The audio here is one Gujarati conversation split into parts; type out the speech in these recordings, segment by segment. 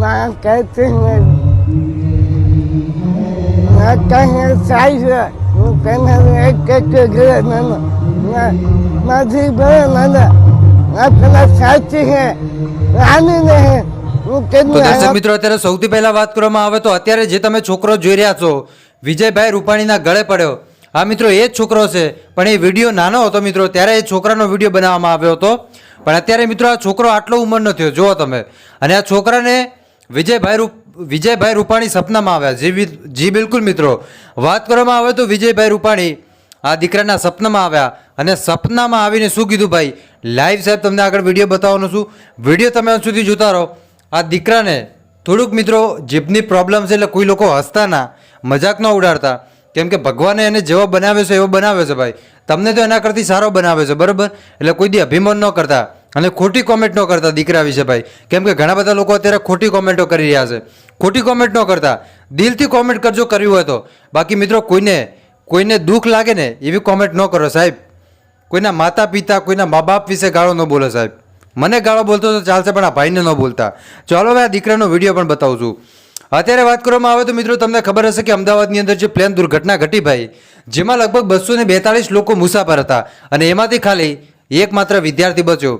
ના કહેતી ના કહે સાઈ હું તેને એક એક ઘરે ના નથી ભરે ના ના પેલા સાચી હે રાની ને હે દર્શક મિત્રો અત્યારે સૌથી પહેલા વાત કરવામાં આવે તો અત્યારે જે તમે છોકરો જોઈ રહ્યા છો વિજયભાઈ રૂપાણીના ગળે પડ્યો. આ મિત્રો એ જ છોકરો છે પણ એ વીડિયો નાનો હતો મિત્રો ત્યારે એ છોકરાનો વીડિયો બનાવવામાં આવ્યો હતો. પણ અત્યારે મિત્રો આ છોકરો આટલો ઉંમરનો થયો જુઓ તમે. અને આ છોકરાને વિજયભાઈ રૂપ, વિજયભાઈ રૂપાણી સપનામાં આવ્યા. જી બિલકુલ મિત્રો. વાત કરવામાં આવે તો વિજયભાઈ રૂપાણી આ દીકરાના સપનામાં આવ્યા. અને સપનામાં આવીને શું કીધું ભાઈ? લાઈવ સાહેબ, તમને આગળ વીડિયો બતાવવાનો છું. વીડિયો તમે અંત સુધી જોતા રહો. આ દીકરાને થોડુંક મિત્રો જીભની પ્રોબ્લેમ છે એટલે કોઈ લોકો હસતા ના, મજાક ન ઉડાડતા. કેમ કે ભગવાને એને જેવો બનાવ્યો છે એવો બનાવ્યો છે ભાઈ. તમને તો એના કરતી સારો બનાવ્યો છે, બરાબર? એટલે કોઈ દી અભિમાન ન કરતા. અને ખોટી કોમેન્ટ ન કરતા દીકરા વિશે ભાઈ. કેમ કે ઘણા બધા લોકો અત્યારે ખોટી કોમેન્ટો કરી રહ્યા છે. ખોટી કોમેન્ટ ન કરતા. દિલથી કોમેન્ટ કરજો, કર્યું હોય તો. બાકી મિત્રો કોઈને કોઈને દુઃખ લાગે ને એવી કોમેન્ટ ન કરો સાહેબ. કોઈના માતા પિતા કોઈના મા બાપ વિશે ગાળો ન બોલો સાહેબ. મને ગાળો બોલતો તો ચાલશે, પણ આ ભાઈને ન બોલતા. ચાલો હવે આ દીકરાનો વીડિયો પણ બતાવું છું. અત્યારે વાત કરવામાં આવે તો મિત્રો તમને ખબર હશે કે અમદાવાદની અંદર જે પ્લેન દુર્ઘટના ઘટી ભાઈ, જેમાં લગભગ બસો ને બેતાળીસ લોકો મુસાફર હતા. અને એમાંથી ખાલી એકમાત્ર વિદ્યાર્થી બચ્યો.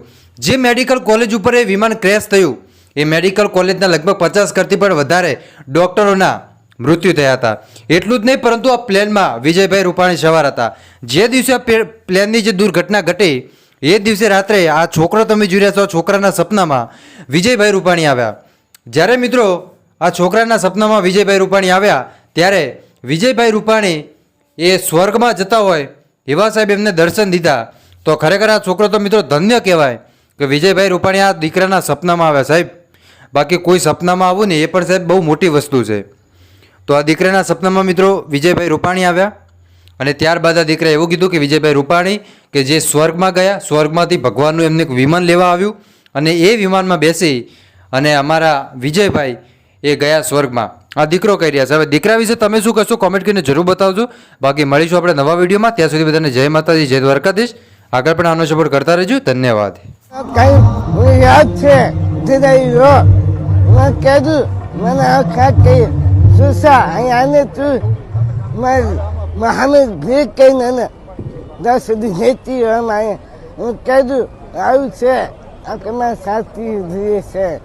જે મેડિકલ કોલેજ ઉપર એ વિમાન ક્રેશ થયું. એ મેડિકલ કોલેજના લગભગ પચાસ કરતી પણ વધારે ડૉક્ટરોના મૃત્યુ થયા હતા. એટલું જ નહીં, પરંતુ આ પ્લેનમાં વિજયભાઈ રૂપાણી સવાર હતા. જે દિવસે આ પ્લેનની જે દુર્ઘટના ઘટી, એ દિવસે રાત્રે આ છોકરો તમે જોઈ રહ્યા છો છોકરાના સપનામાં વિજયભાઈ રૂપાણી આવ્યા. જ્યારે મિત્રો આ છોકરાના સપનામાં વિજયભાઈ રૂપાણી આવ્યા, ત્યારે વિજયભાઈ રૂપાણી એ સ્વર્ગમાં જતા હોય એવા સાહેબ એમને દર્શન દીધા. તો ખરેખર આ છોકરો તો મિત્રો ધન્ય કહેવાય. કે વિજયભાઈ રૂપાણી આ દીકરાના સપનામાં આવ્યા, સાહેબ. બાકી કોઈ સપનામાં આવવું ને એ પણ, સાહેબ, બહુ મોટી વસ્તુ છે. તો આ દીકરાના સપનામાં મિત્રો વિજયભાઈ રૂપાણી આવ્યા અને ત્યારબાદ આ દીકરાએ એવું કીધું કે વિજયભાઈ રૂપાણી કે જે સ્વર્ગમાં ગયા, સ્વર્ગમાંથી ભગવાનનું એમને એક વિમાન લેવા આવ્યું અને એ વિમાનમાં બેસી અને અમારા વિજયભાઈ એ ગયા સ્વર્ગમાં. આ દીકરો કહી રહ્યા છે. હવે દીકરા વિશે તમે શું કહેશો? કોમેન્ટ કરીને જરૂર બતાવજો. બાકી મળીશું આપણે નવા વિડીયોમાં. ત્યાં સુધી બધાને જય માતાજી, જય દ્વારકાધીશ. આગળ પણ આનો સપોર્ટ કરતા રહેજો. ધન્યવાદ. કઈ યાદ છે? યો મેં કીધું મને આખા ખાતી સુસા અહીંયાને તું મહામદ ભી કઈ ને દસ સુધી હું કીધું આવું છે. આ કે મારા સાથી છે.